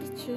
wsparcie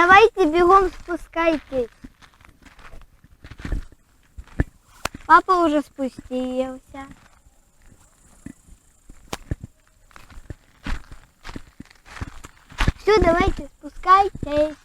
Давайте бегом спускайтесь. Папа уже спустился. Все, давайте, спускайтесь.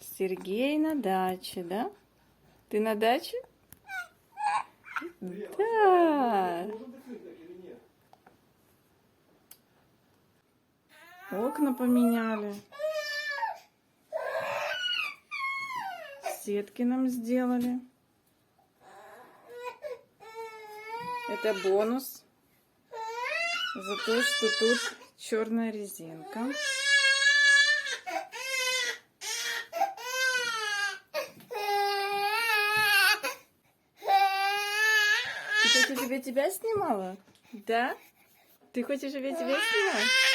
Сергей на даче, да? Ты на даче? Да. Окна поменяли. Сетки нам сделали. Это бонус за то, что тут черная резинка. Ты хочешь, чтобы я тебя снимала? Да? Ты хочешь, чтобы я тебя снимала?